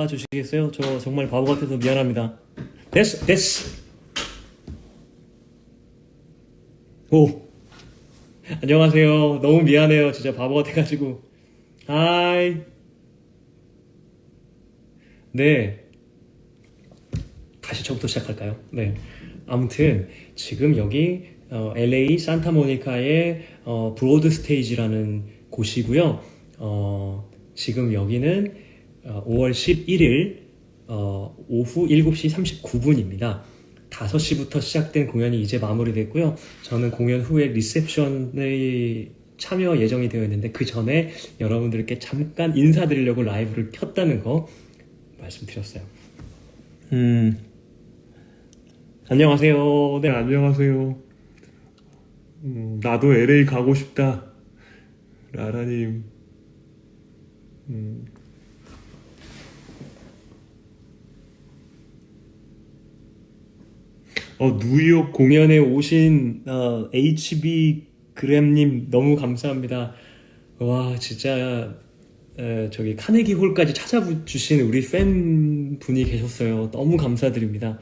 바꿔 주시겠어요? 저 정말 바보 같아서 미안합니다. 됐어, 됐어. 오. 안녕하세요. 너무 미안해요. 진짜 바보 같아가지고. 하이. 네. 다시 저부터 시작할까요? 네. 아무튼 지금 여기 어, LA 산타모니카의 어, 브로드 스테이지라는 곳이고요. 어, 지금 여기는 어, 5월 11일 어, 오후 7시 39분입니다. 5시부터 시작된 공연이 이제 마무리됐고요. 저는 공연 후에 리셉션에 참여 예정이 되어 있는데 그 전에 여러분들께 잠깐 인사드리려고 라이브를 켰다는 거 말씀드렸어요. 음, 안녕하세요. 네, 네, 안녕하세요. 음, 나도 LA 가고 싶다. 라라님. 음, 어, 뉴욕 공연에 오신 어, HB 그램님 너무 감사합니다. 와 진짜 에, 저기 카네기 홀까지 찾아주신 우리 팬 분이 계셨어요. 너무 감사드립니다.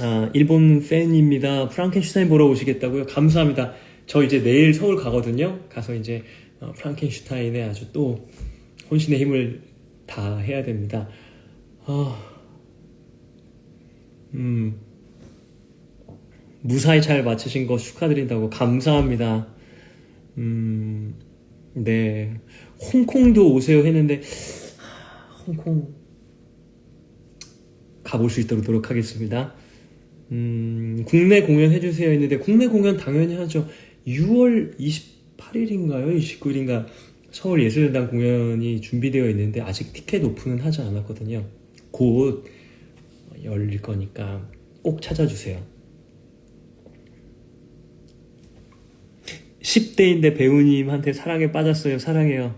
아, 일본 팬입니다. 프랑켄슈타인 보러 오시겠다고요? 감사합니다. 저 이제 내일 서울 가거든요. 가서 이제 어, 프랑켄슈타인에 아주 또 혼신의 힘을 다 해야 됩니다. 아, 음, 무사히 잘 마치신 거 축하드린다고 감사합니다. 음, 네. 홍콩도 오세요 했는데, 하, 홍콩 가볼 수 있도록 노력하겠습니다. 음, 국내 공연 해주세요 했는데, 국내 공연 당연히 하죠. 6월 28일인가요? 29일인가? 서울 예술연당 공연이 준비되어 있는데, 아직 티켓 오픈은 하지 않았거든요. 곧 열릴 거니까 꼭 찾아주세요. 10대인데 배우님한테 사랑에 빠졌어요. 사랑해요.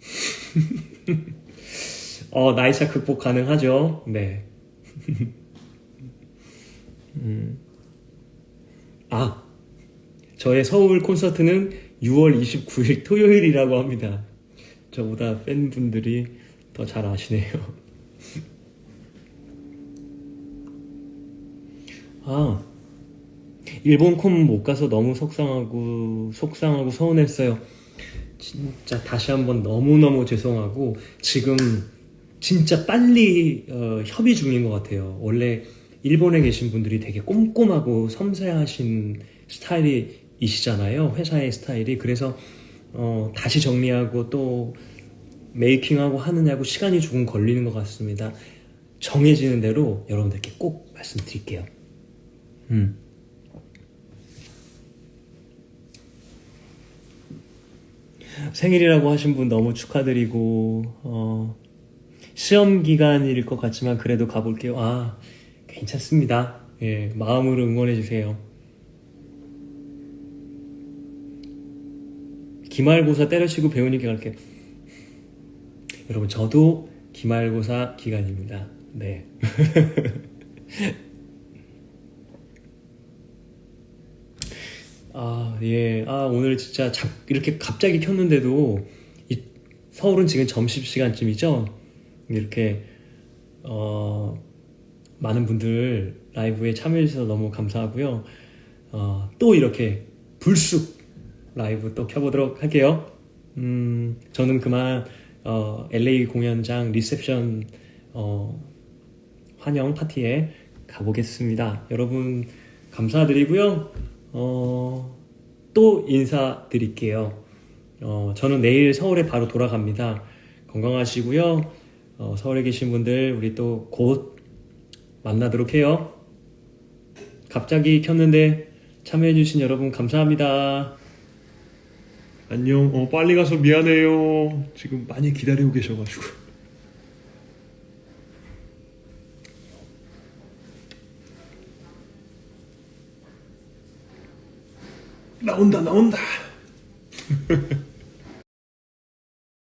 어, 나이차 극복 가능하죠? 네. 음. 아, 저의 서울 콘서트는 6월 29일 토요일이라고 합니다. 저보다 팬분들이 더 잘 아시네요. 아, 일본 콘 못 가서 너무 속상하고 속상하고 서운했어요. 진짜 다시 한번 너무너무 죄송하고 지금 진짜 빨리 어, 협의 중인 것 같아요. 원래 일본에 계신 분들이 되게 꼼꼼하고 섬세하신 스타일이시잖아요. 회사의 스타일이. 그래서 어, 다시 정리하고 또 메이킹하고 하느냐고 시간이 조금 걸리는 것 같습니다. 정해지는 대로 여러분들께 꼭 말씀드릴게요. 음. 생일이라고 하신 분 너무 축하드리고 어, 시험 기간일 것 같지만 그래도 가볼게요. 아 괜찮습니다. 예 마음으로 응원해 주세요. 기말고사 때려치고 배우니까 갈게요. 여러분 저도 기말고사 기간입니다. 네. 아, 예. 아, 오늘 진짜 자- 이렇게 갑자기 켰는데도 이 서울은 지금 점심시간쯤이죠? 이렇게 어, 많은 분들 라이브에 참여해주셔서 너무 감사하고요. 어, 또 이렇게 불쑥 라이브 또 켜보도록 할게요. 음, 저는 그만 어, LA 공연장 리셉션 어, 환영 파티에 가보겠습니다. 여러분 감사드리고요. 어, 또 인사드릴게요. 어, 저는 내일 서울에 바로 돌아갑니다. 건강하시고요. 어, 서울에 계신 분들 우리 또 곧 만나도록 해요. 갑자기 켰는데 참여해주신 여러분 감사합니다. 안녕. 어, 빨리 가서 미안해요. 지금 많이 기다리고 계셔가지고. 나온다, 나온다.